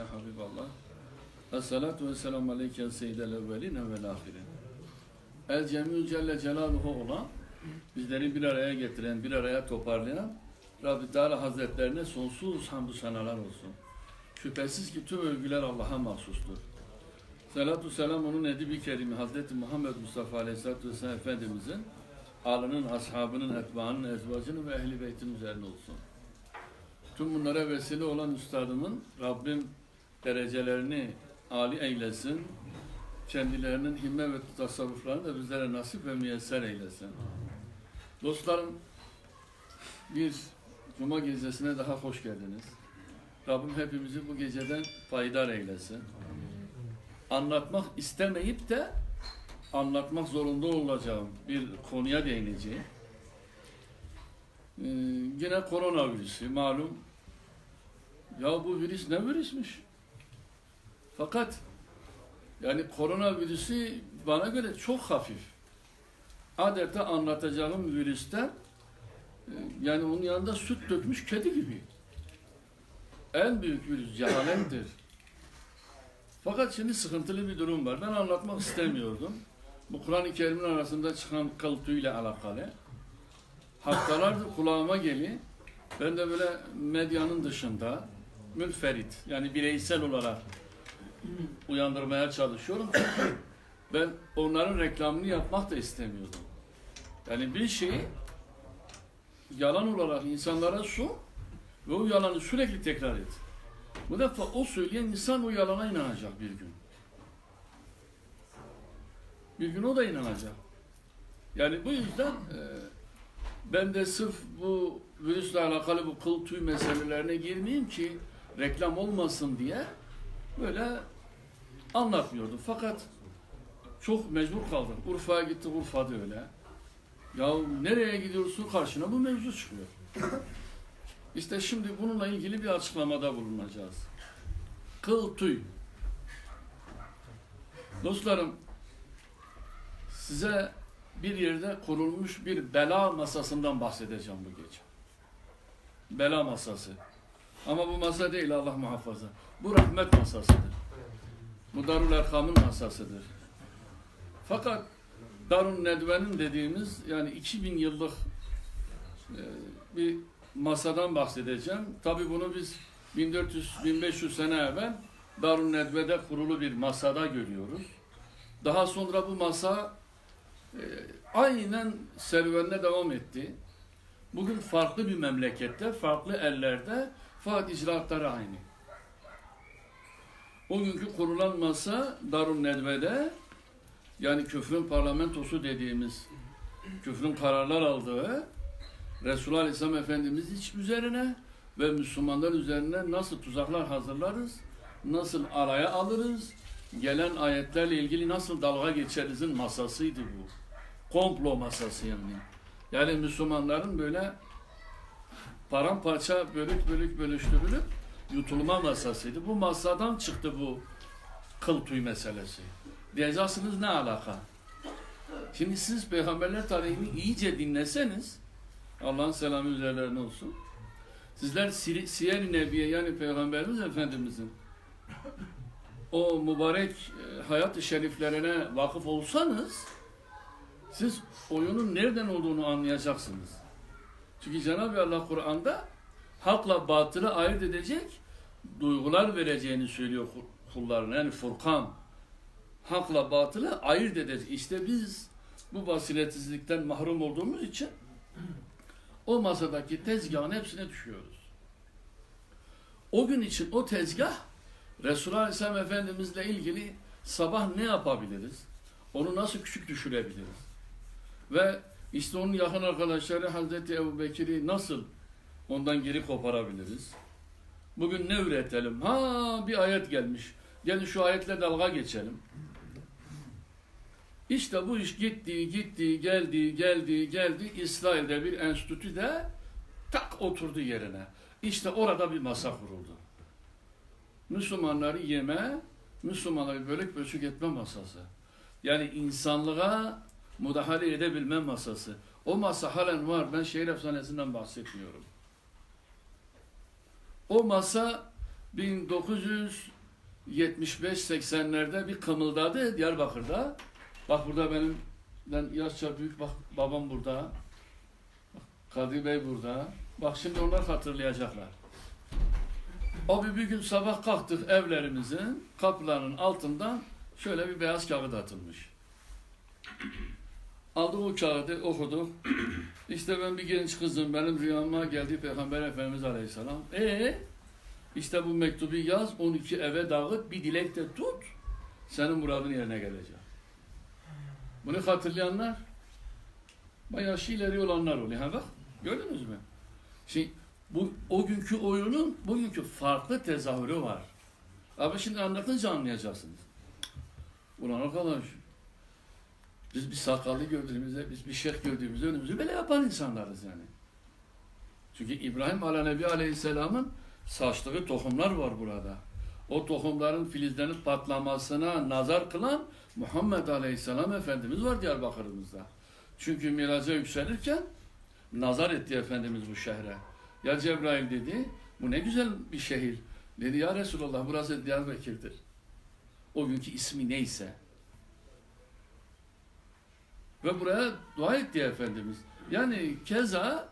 Ya Habiballah. Esselatu ve selamu aleyke seyyidel evveline vel ahirin. El Cemil Celle Celaluhu olan, bizleri bir araya getiren, bir araya toparlayan Rabbi Teala Hazretlerine sonsuz hamdü senalar olsun. Şüphesiz ki tüm övgüler Allah'a mahsustur. Salatu selam onun edibi kerimi Hazreti Muhammed Mustafa Aleyhisselatü Vesselam Efendimizin alının, ashabının, etbaanın, ezvacının ve ehli beytin üzerine olsun. Tüm bunlara vesile olan üstadımın Rabbim derecelerini âli eylesin. Kendilerinin himme ve tasavvuflarını da bizlere nasip ve müyesser eylesin. Dostlarım, bir Cuma gecesine daha hoş geldiniz. Rabbim hepimizi bu geceden faydar eylesin. Anlatmak istemeyip de anlatmak zorunda olacağım bir konuya değineceğim. Ee, yine koronavirüsü malum. Ya bu virüs ne virüsmüş? Fakat yani koronavirüsü bana göre çok hafif. Adeta anlatacağım virüsten e, yani onun yanında süt dökmüş kedi gibi. En büyük virüs cehalettir. Fakat şimdi sıkıntılı bir durum var. Ben anlatmak istemiyordum. Bu Kur'an-ı Kerim'in arasında çıkan kıltıyla alakalı. Haftalardır kulağıma geliyor. Ben de böyle medyanın dışında münferit yani bireysel olarak uyandırmaya çalışıyorum. Ben onların reklamını yapmak da istemiyordum. Yani bir şeyi yalan olarak insanlara sun ve o yalanı sürekli tekrar et. Bu defa o söyleyen insan o yalana inanacak bir gün. Bir gün o da inanacak. Yani bu yüzden e, ben de sırf bu virüsle alakalı bu kıl tüy meselelerine girmeyeyim ki reklam olmasın diye böyle anlatmıyordum. Fakat çok mecbur kaldım. Urfa'ya gitti, Urfa'da öyle. Ya nereye gidiyorsun karşına bu mevzu çıkıyor. İşte şimdi bununla ilgili bir açıklamada bulunacağız. Kıl tüy. Dostlarım, size bir yerde kurulmuş bir bela masasından bahsedeceğim bu gece. Bela masası. Ama bu masa değil Allah muhafaza. Bu rahmet masasıdır. Bu Darul Erkam'ın masasıdır. Fakat Darun Nedve'nin dediğimiz yani 2000 yıllık e, bir masadan bahsedeceğim. Tabi bunu biz 1400-1500 sene evvel Darun Nedve'de kurulu bir masada görüyoruz. Daha sonra bu masa e, aynen serüvenine devam etti. Bugün farklı bir memlekette, farklı ellerde fakat icraatları aynı. O günkü kurulan masa Darun Nedve'de yani küfrün parlamentosu dediğimiz küfrün kararlar aldığı Resulullah Aleyhisselam Efendimiz hiç üzerine ve Müslümanlar üzerine nasıl tuzaklar hazırlarız, nasıl araya alırız, gelen ayetlerle ilgili nasıl dalga geçerizin masasıydı bu. Komplo masası yani. Yani Müslümanların böyle paramparça bölük bölük bölüştürülüp yutulma masasıydı. Bu masadan çıktı bu kıl tüy meselesi. Diyeceksiniz ne alaka? Şimdi siz peygamberler tarihini iyice dinleseniz Allah'ın selamı üzerlerine olsun. Sizler Siyer-i Nebiye yani Peygamberimiz Efendimizin o mübarek e, hayat-ı şeriflerine vakıf olsanız siz oyunun nereden olduğunu anlayacaksınız. Çünkü Cenab-ı Allah Kur'an'da hakla batılı ayırt edecek duygular vereceğini söylüyor kul- kullarına. Yani Furkan. Hakla batılı ayırt edecek. İşte biz bu basiretsizlikten mahrum olduğumuz için o masadaki tezgahın hepsine düşüyoruz. O gün için o tezgah Resulullah Aleyhisselam Efendimizle ilgili sabah ne yapabiliriz? Onu nasıl küçük düşürebiliriz? Ve işte onun yakın arkadaşları Hazreti Ebu Bekir'i nasıl ondan geri koparabiliriz? Bugün ne üretelim? Ha bir ayet gelmiş. Gelin şu ayetle dalga geçelim. İşte bu iş gitti, gitti, geldi, geldi, geldi. İsrail'de bir enstitü de tak oturdu yerine. İşte orada bir masa kuruldu. Müslümanları yeme, Müslümanları bölük bölçük etme masası. Yani insanlığa müdahale edebilme masası. O masa halen var. Ben şehir efsanesinden bahsetmiyorum. O masa 1975-80'lerde bir kımıldadı Diyarbakır'da. Bak burada benim ben yaşça büyük bak babam burada. Kadir Bey burada. Bak şimdi onlar hatırlayacaklar. Abi bir gün sabah kalktık evlerimizin kapılarının altından şöyle bir beyaz kağıt atılmış. Aldık o kağıdı okuduk. İşte ben bir genç kızım benim rüyama geldi Peygamber Efendimiz Aleyhisselam. E işte bu mektubu yaz 12 eve dağıt bir dilek de tut senin muradın yerine gelecek. Bunu hatırlayanlar bayağı şey ileri olanlar oluyor. Ha bak gördünüz mü? Şimdi bu o günkü oyunun bugünkü farklı tezahürü var. Abi şimdi anlatınca anlayacaksınız. Ulan arkadaş biz bir sakallı gördüğümüzde, biz bir şeyh gördüğümüzde önümüzü böyle yapan insanlarız yani. Çünkü İbrahim Nebi Aleyhisselam'ın saçtığı tohumlar var burada. O tohumların filizlenip patlamasına nazar kılan Muhammed Aleyhisselam Efendimiz var Diyarbakır'ımızda. Çünkü miraca yükselirken nazar etti Efendimiz bu şehre. Ya Cebrail dedi, bu ne güzel bir şehir. Dedi ya Resulallah burası Diyarbakır'dır. O günkü ismi neyse. Ve buraya dua etti Efendimiz. Yani keza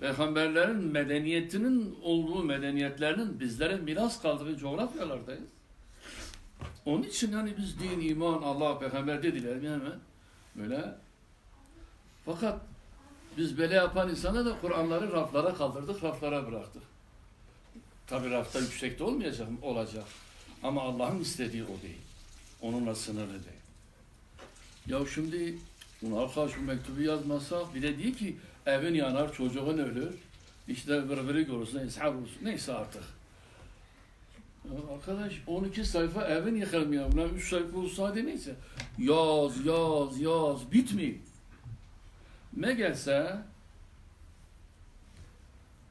peygamberlerin medeniyetinin olduğu medeniyetlerinin bizlere miras kaldığı coğrafyalardayız. Onun için yani biz din, iman, Allah, peygamber dediler mi hemen böyle. Fakat biz böyle yapan insana da Kur'anları raflara kaldırdık, raflara bıraktık. Tabi rafta yüksekte olmayacak, olacak. Ama Allah'ın istediği o değil. Onunla sınırlı değil. Ya şimdi bunu arkadaş bu mektubu yazmazsak bir de diyor ki evin yanar, çocuğun ölür. İşte birbiri görürsün, ishar olsun. Neyse artık. Arkadaş 12 sayfa evin yıkılmıyor. Buna 3 sayfa olsaydı neyse. Yaz, yaz, yaz. Bitmiyor. Ne gelse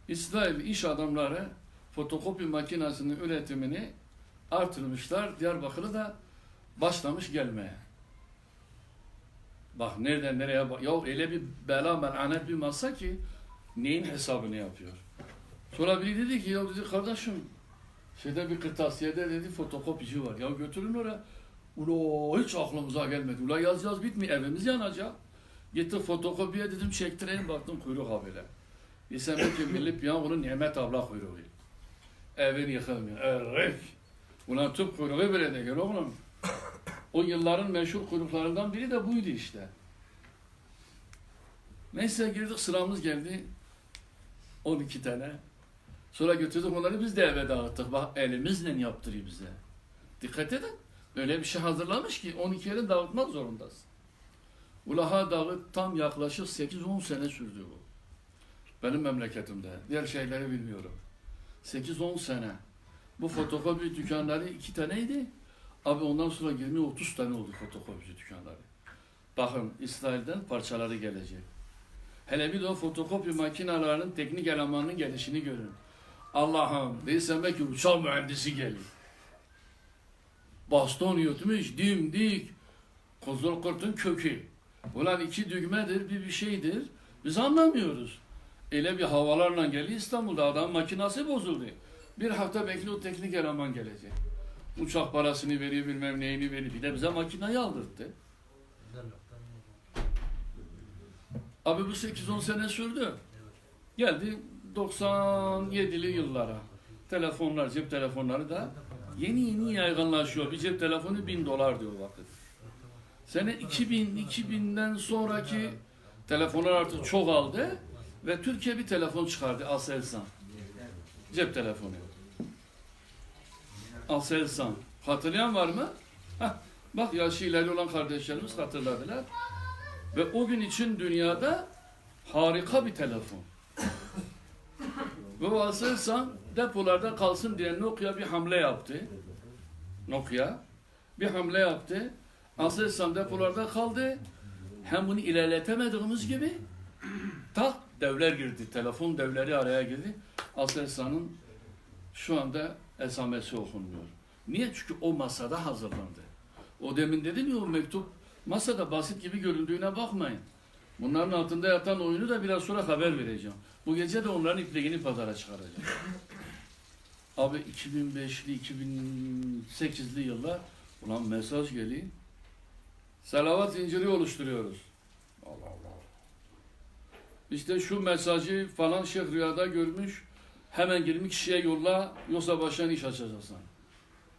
İsrail iş adamları fotokopi makinesinin üretimini artırmışlar. Diyarbakır'ı da başlamış gelmeye. Bak nereden nereye bak. Ya öyle bir bela melanet bir masa ki neyin hesabını yapıyor. Sonra biri dedi ki ya dedi kardeşim şeyde bir kırtasiyede dedi fotokopici var. Ya götürün oraya. Ula hiç aklımıza gelmedi. Ula yaz yaz bitmiyor evimiz yanacak. Gittim fotokopiye dedim çektireyim baktım kuyruk habire. Desem ki milli piyangonun Nimet abla kuyruğu. Evin yıkılmıyor. Evet. Ulan tüp kuyruğu bile değil oğlum. O yılların meşhur kuyruklarından biri de buydu işte. Neyse girdik sıramız geldi. 12 tane. Sonra götürdük onları biz de eve dağıttık. Bak elimizle yaptırıyor bize. Dikkat edin. Öyle bir şey hazırlamış ki 12 yere dağıtmak zorundasın. Ulaha dağı tam yaklaşık 8-10 sene sürdü bu. Benim memleketimde. Diğer şeyleri bilmiyorum. 8-10 sene. Bu fotokopi dükkanları iki taneydi. Abi ondan sonra 20-30 tane oldu fotokopici dükkanları. Bakın İsrail'den parçaları gelecek. Hele bir de o fotokopi makinelerinin teknik elemanının gelişini görün. Allah'ım değilse belki uçak mühendisi gelir. Baston yutmuş, dimdik. Kuzul kurtun kökü. Ulan iki düğmedir, bir bir şeydir. Biz anlamıyoruz. Öyle bir havalarla geliyor İstanbul'da adam makinası bozuldu. Bir hafta bekliyor teknik eleman gelecek. Uçak parasını veriyor bilmem neyini veriyor. Bir de bize makinayı aldırttı. Abi bu 8-10 sene sürdü. Geldi 97'li yıllara. Telefonlar, cep telefonları da yeni yeni yaygınlaşıyor. Bir cep telefonu 1000 dolar diyor vakit. Sene 2000, 2000'den sonraki telefonlar artık çok aldı ve Türkiye bir telefon çıkardı Aselsan. Cep telefonu. Aselsan. Hatırlayan var mı? Heh, bak yaşı ileri olan kardeşlerimiz hatırladılar. Ve o gün için dünyada harika bir telefon. Ve Aselsan depolarda kalsın diye Nokia bir hamle yaptı. Nokia bir hamle yaptı. Aselsan depolarda kaldı. Hem bunu ilerletemediğimiz gibi tak devler girdi. Telefon devleri araya girdi. Aselsan'ın şu anda esamesi okunmuyor. Niye? Çünkü o masada hazırlandı. O demin dedim ya o mektup masada basit gibi göründüğüne bakmayın. Bunların altında yatan oyunu da biraz sonra haber vereceğim. Bu gece de onların ipliğini pazara çıkaracağım. Abi 2005'li 2008'li yıllar ulan mesaj geliyor. Salavat zinciri oluşturuyoruz. Allah Allah. İşte şu mesajı falan şeyh rüyada görmüş. Hemen 20 kişiye yolla yoksa başına iş açacaksın.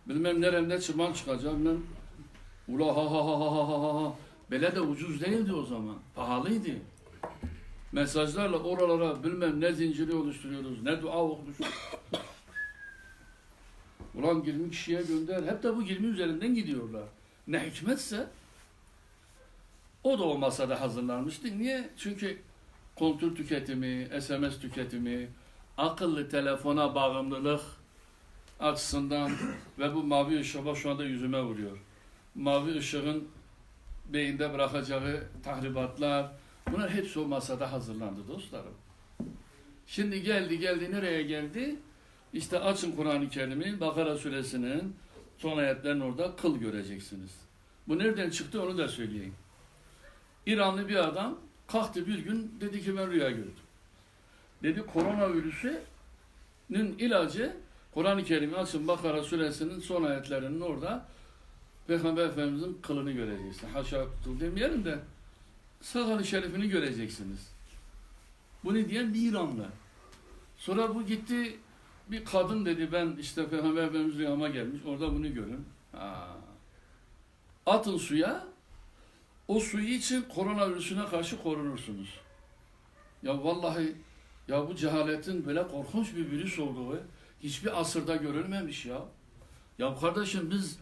Bilmem neremde çıkman çıkacak. Bilmem. Ula ha ha ha ha ha ha ha. Bele de ucuz değildi o zaman. Pahalıydı. Mesajlarla oralara bilmem ne zinciri oluşturuyoruz. Ne dua okumuş. Ulan 20 kişiye gönder. Hep de bu 20 üzerinden gidiyorlar. Ne hikmetse o da o masada hazırlanmıştı. Niye? Çünkü kontrol tüketimi, SMS tüketimi, akıllı telefona bağımlılık açısından ve bu mavi ışık bak şu anda yüzüme vuruyor. Mavi ışığın beyinde bırakacağı tahribatlar bunlar hepsi o masada hazırlandı dostlarım. Şimdi geldi geldi nereye geldi? İşte açın Kur'an-ı Kerim'i Bakara suresinin son ayetlerin orada kıl göreceksiniz. Bu nereden çıktı onu da söyleyeyim. İranlı bir adam kalktı bir gün dedi ki ben rüya gördüm. Dedi koronavirüsünün ilacı Kur'an-ı Kerim'i açın Bakara suresinin son ayetlerinin orada Peygamber Efendimiz'in kılını göreceksin. Haşa kıl demeyelim de sakalı şerifini göreceksiniz. Bunu diyen bir İranlı. Sonra bu gitti bir kadın dedi ben işte Peygamber Efendimiz rüyama gelmiş orada bunu görün. Ha. Atın suya o suyu için koronavirüsüne karşı korunursunuz. Ya vallahi ya bu cehaletin böyle korkunç bir virüs olduğu hiçbir asırda görülmemiş ya. Ya kardeşim biz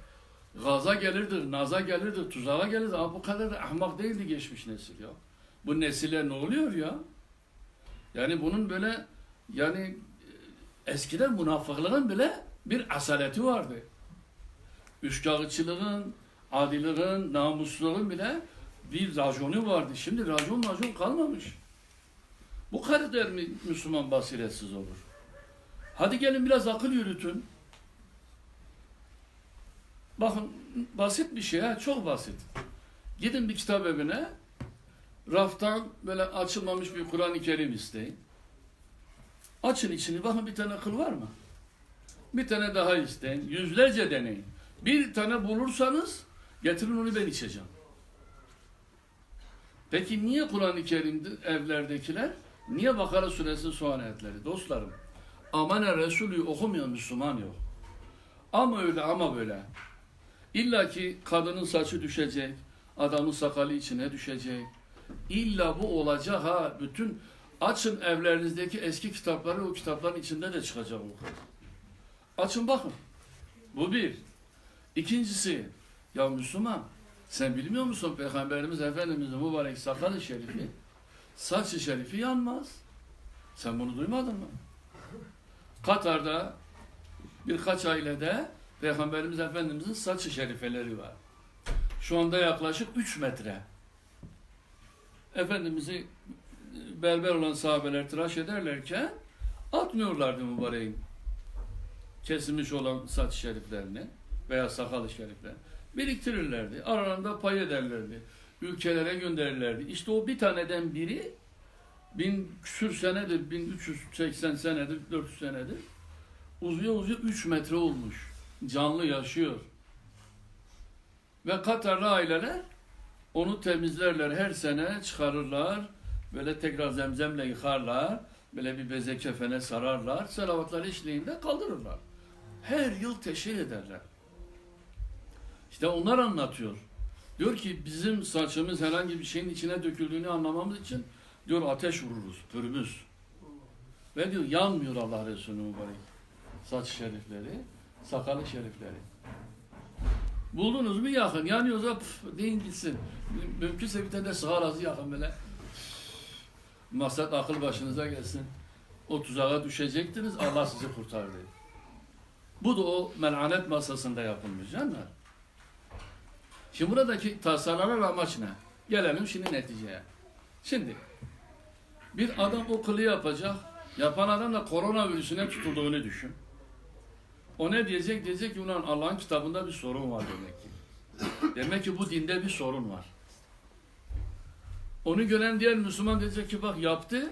gaza gelirdir, naza gelirdir, tuzağa gelirdir. Ama bu kadar da ahmak değildi geçmiş nesil ya. Bu nesile ne oluyor ya? Yani bunun böyle yani e, eskiden münafıklığın bile bir asaleti vardı. Üçkağıtçılığın, adiliğin, namusluğun bile bir raconu vardı. Şimdi racon racon kalmamış. Bu kadar mi Müslüman basiretsiz olur? Hadi gelin biraz akıl yürütün. Bakın basit bir şey ha, çok basit. Gidin bir kitap evine, raftan böyle açılmamış bir Kur'an-ı Kerim isteyin. Açın içini, bakın bir tane kıl var mı? Bir tane daha isteyin, yüzlerce deneyin. Bir tane bulursanız, getirin onu ben içeceğim. Peki niye Kur'an-ı Kerim'de evlerdekiler? Niye Bakara suresi son ayetleri? Dostlarım, Amane Resulü okumayan Müslüman yok. Ama öyle ama böyle. İlla ki kadının saçı düşecek, adamın sakalı içine düşecek. İlla bu olacak ha. Bütün açın evlerinizdeki eski kitapları o kitapların içinde de çıkacak o. Açın bakın. Bu bir. İkincisi, ya Müslüman sen bilmiyor musun Peygamberimiz Efendimiz'in mübarek sakalı şerifi, saçı şerifi yanmaz. Sen bunu duymadın mı? Katar'da birkaç ailede Peygamberimiz Efendimiz'in saçı şerifeleri var. Şu anda yaklaşık 3 metre. Efendimiz'i berber olan sahabeler tıraş ederlerken atmıyorlardı mübareğin kesilmiş olan saç şeriflerini veya sakalı şeriflerini biriktirirlerdi. Aralarında pay ederlerdi. Ülkelere gönderirlerdi. İşte o bir taneden biri bin küsür senedir, 1380 senedir, 400 senedir uzuyor uzuyor 3 metre olmuş. Canlı yaşıyor. Ve Katarlı aileler onu temizlerler. Her sene çıkarırlar. Böyle tekrar zemzemle yıkarlar. Böyle bir beze kefene sararlar. Selavatlar eşliğinde kaldırırlar. Her yıl teşhir ederler. İşte onlar anlatıyor. Diyor ki bizim saçımız herhangi bir şeyin içine döküldüğünü anlamamız için diyor ateş vururuz, pürümüz. Ve diyor yanmıyor Allah Resulü mübarek. Saç şerifleri, sakalı şerifleri. Buldunuz mu yakın. Yanıyorsa püf, deyin gitsin. Mümkünse bir tane de sığarası yakın böyle. Maksat akıl başınıza gelsin. O tuzağa düşecektiniz, Allah sizi kurtardı. Bu da o melanet masasında yapılmış canlar. Şimdi buradaki tasarlanan amaç ne? Gelelim şimdi neticeye. Şimdi bir adam o kılı yapacak. Yapan adam da koronavirüsüne tutulduğunu düşün. O ne diyecek? Diyecek ki ulan Allah'ın kitabında bir sorun var demek ki. Demek ki bu dinde bir sorun var. Onu gören diğer Müslüman diyecek ki bak yaptı,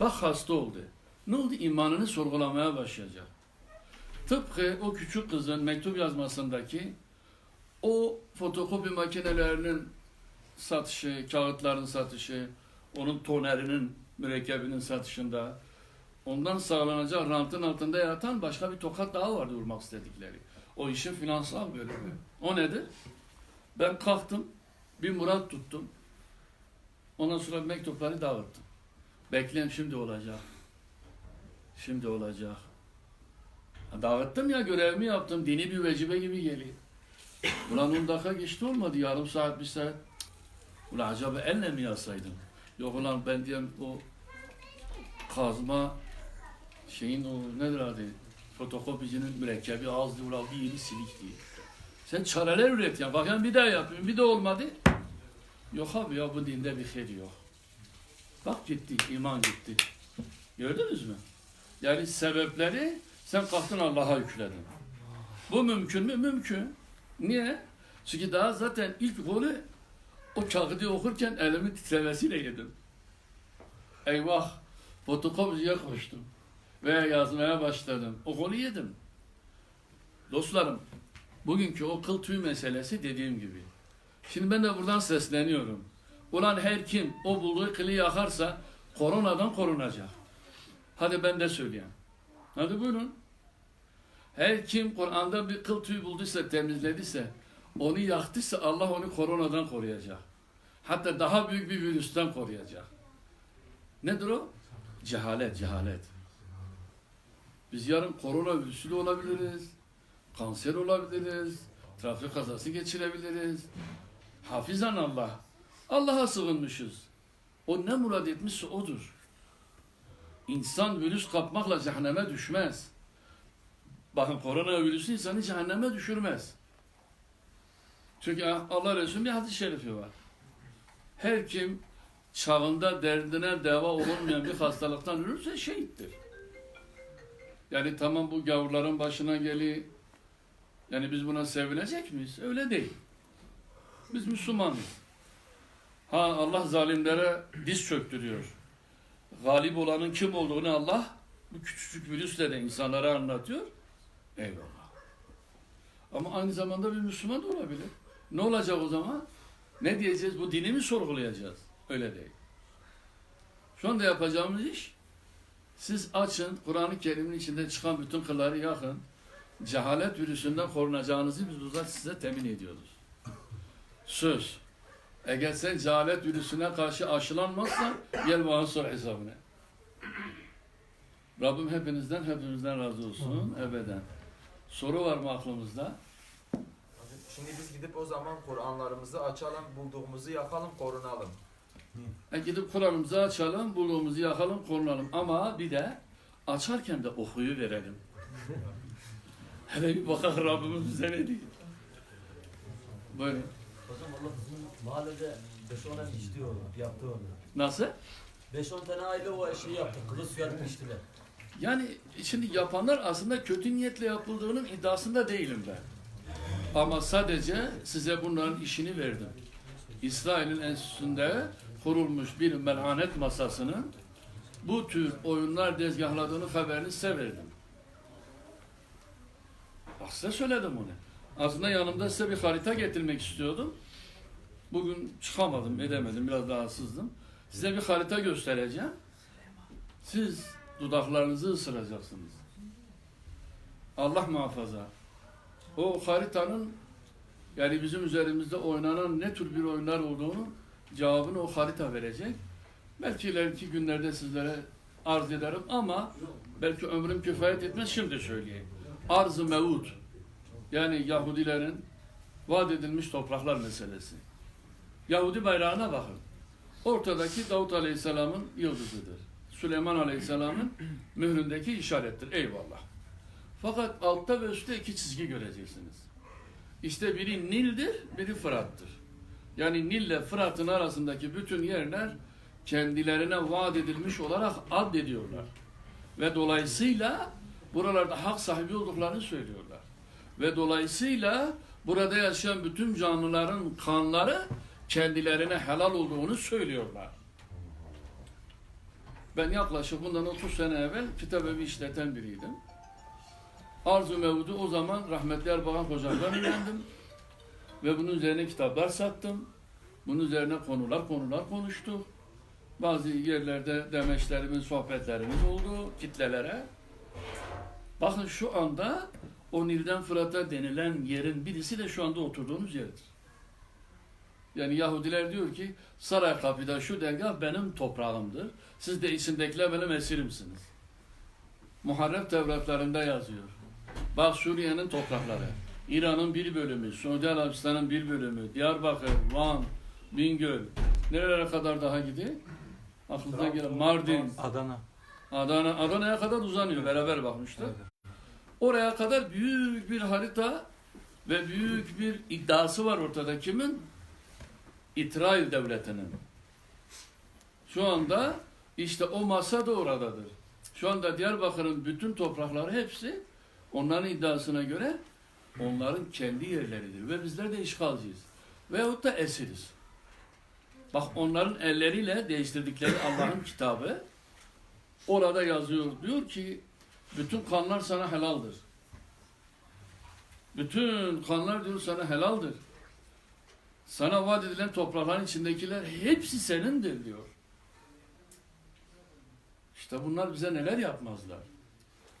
bak hasta oldu. Ne oldu? İmanını sorgulamaya başlayacak. tıpkı o küçük kızın mektup yazmasındaki o fotokopi makinelerinin satışı, kağıtların satışı, onun tonerinin, mürekkebinin satışında ondan sağlanacak rantın altında yatan başka bir tokat daha vardı vurmak istedikleri. O işin finansal bölümü. O nedir? Ben kalktım, bir murat tuttum. Ondan sonra mektupları dağıttım. Bekleyin şimdi olacak. Şimdi olacak. Dağıttım ya görevimi yaptım. Dini bir vecibe gibi geliyor. Ulan 10 dakika geçti olmadı. Yarım saat, bir saat. Ulan acaba elle mi yazsaydım? Yok ulan ben diyeyim o kazma şeyin o nedir adı? Fotokopicinin mürekkebi azdı ulan bir yeni silik. Sen çareler üret ya. Bakın bir daha yapayım. Bir de olmadı. Yok abi ya bu dinde bir şey yok. Bak gitti, iman gitti. Gördünüz mü? Yani sebepleri sen kalktın Allah'a yükledin. Bu mümkün mü? Mümkün. Niye? Çünkü daha zaten ilk golü o kağıdı okurken elimin titremesiyle yedim. Eyvah! Fotokopiciye koştum. Ve yazmaya başladım. O golü yedim. Dostlarım, bugünkü o kıl tüy meselesi dediğim gibi. Şimdi ben de buradan sesleniyorum. Ulan her kim o bulduğu kılı yakarsa koronadan korunacak. Hadi ben de söyleyeyim. Hadi buyurun. Her kim Kur'an'da bir kıl tüy bulduysa, temizlediyse, onu yaktıysa Allah onu koronadan koruyacak. Hatta daha büyük bir virüsten koruyacak. Nedir o? Cehalet, cehalet. Biz yarın korona virüsü de olabiliriz. Kanser olabiliriz. Trafik kazası geçirebiliriz. Hafizan Allah. Allah'a sığınmışız. O ne murad etmişse odur. İnsan virüs kapmakla cehenneme düşmez. Bakın korona virüsü insanı cehenneme düşürmez. Çünkü Allah Resulü'nün bir hadis-i şerifi var. Her kim çağında derdine deva olunmayan bir hastalıktan ölürse şehittir. Yani tamam bu gavurların başına geli yani biz buna sevinecek miyiz? Öyle değil. Biz Müslümanız. Ha Allah zalimlere diz çöktürüyor. Galip olanın kim olduğunu Allah bu küçücük virüsle de insanlara anlatıyor. Eyvallah. Ama aynı zamanda bir Müslüman da olabilir. Ne olacak o zaman? Ne diyeceğiz? Bu dini mi sorgulayacağız? Öyle değil. Şu anda yapacağımız iş siz açın, Kur'an-ı Kerim'in içinde çıkan bütün kılları yakın. Cehalet virüsünden korunacağınızı biz burada size temin ediyoruz. Söz. Eğer sen cehalet virüsüne karşı aşılanmazsan gel bana sor hesabını. Rabbim hepinizden hepimizden razı olsun ebeden. Soru var mı aklımızda? Şimdi biz gidip o zaman Kur'anlarımızı açalım, bulduğumuzu yakalım, korunalım. E gidip Kur'an'ımızı açalım, bulduğumuzu yakalım, korunalım. Ama bir de açarken de okuyu verelim. Hele bir bakalım Rabbimiz bize ne diyor. Böyle. Hocam Allah bizim mahallede 5-10 ev içti onu, yaptı onu. Nasıl? 5-10 tane aile o eşeği yaptı, kılı suya içtiler. Yani şimdi yapanlar aslında kötü niyetle yapıldığının iddiasında değilim ben. Ama sadece size bunların işini verdim. İsrail'in enstitüsünde kurulmuş bir merhanet masasının bu tür oyunlar dezgahladığını haberini size verdim. Bak söyledim onu. Aslında yanımda size bir harita getirmek istiyordum. Bugün çıkamadım, edemedim, biraz rahatsızdım. Size bir harita göstereceğim. Siz dudaklarınızı ısıracaksınız. Allah muhafaza. O haritanın yani bizim üzerimizde oynanan ne tür bir oyunlar olduğunu cevabını o harita verecek. Belki ileriki günlerde sizlere arz ederim ama belki ömrüm kifayet etmez şimdi söyleyeyim. Arz-ı mevud yani Yahudilerin vaat edilmiş topraklar meselesi. Yahudi bayrağına bakın. Ortadaki Davut Aleyhisselam'ın yıldızıdır. Süleyman Aleyhisselam'ın mühründeki işarettir. Eyvallah. Fakat altta ve üstte iki çizgi göreceksiniz. İşte biri Nil'dir, biri Fırat'tır. Yani Nil ile Fırat'ın arasındaki bütün yerler kendilerine vaat edilmiş olarak addediyorlar. Ve dolayısıyla buralarda hak sahibi olduklarını söylüyorlar. Ve dolayısıyla burada yaşayan bütün canlıların kanları kendilerine helal olduğunu söylüyorlar. Ben yaklaşık bundan 30 sene evvel kitabevi işleten biriydim. Arzu Mevud'u o zaman rahmetli Erbakan Hocam'dan öğrendim. Ve bunun üzerine kitaplar sattım. Bunun üzerine konular konular konuştuk. Bazı yerlerde demeçlerimiz, sohbetlerimiz oldu kitlelere. Bakın şu anda o Nil'den Fırat'a denilen yerin birisi de şu anda oturduğumuz yerdir. Yani Yahudiler diyor ki Saray Kapı'da şu dergah benim toprağımdır. Siz de içindekiler benim esirimsiniz. Muharref Tevratlarında yazıyor. Bak Suriye'nin toprakları, İran'ın bir bölümü, Suudi Arabistan'ın bir bölümü, Diyarbakır, Van, Bingöl, nerelere kadar daha gidiyor? Aklınıza gelen Mardin, Adana. Adana, Adana'ya kadar uzanıyor. Beraber bakmıştık. Oraya kadar büyük bir harita ve büyük bir iddiası var ortada. Kimin? İsrail devletinin. Şu anda işte o masa da oradadır. Şu anda Diyarbakır'ın bütün toprakları hepsi onların iddiasına göre onların kendi yerleridir. Ve bizler de işgalciyiz. Veyahut da esiriz. Bak onların elleriyle değiştirdikleri Allah'ın kitabı orada yazıyor. Diyor ki bütün kanlar sana helaldir. Bütün kanlar diyor sana helaldir. Sana vaat edilen toprakların içindekiler hepsi senindir diyor. İşte bunlar bize neler yapmazlar.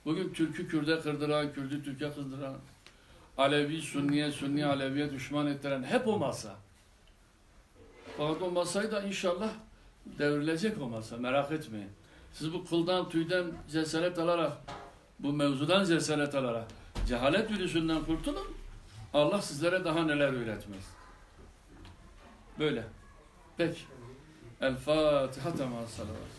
Bugün Türk'ü Kürt'e kırdıran, Kürt'ü Türk'e kırdıran, Alevi, Sünniye, Sünni, Alevi'ye düşman ettiren hep o masa. Fakat o masayı da inşallah devrilecek o masa, merak etmeyin. Siz bu kıldan, tüyden cesaret alarak, bu mevzudan cesaret alarak, cehalet virüsünden kurtulun. Allah sizlere daha neler öğretmez. Böyle. Peki. El Fatiha. Tamam. Salavat.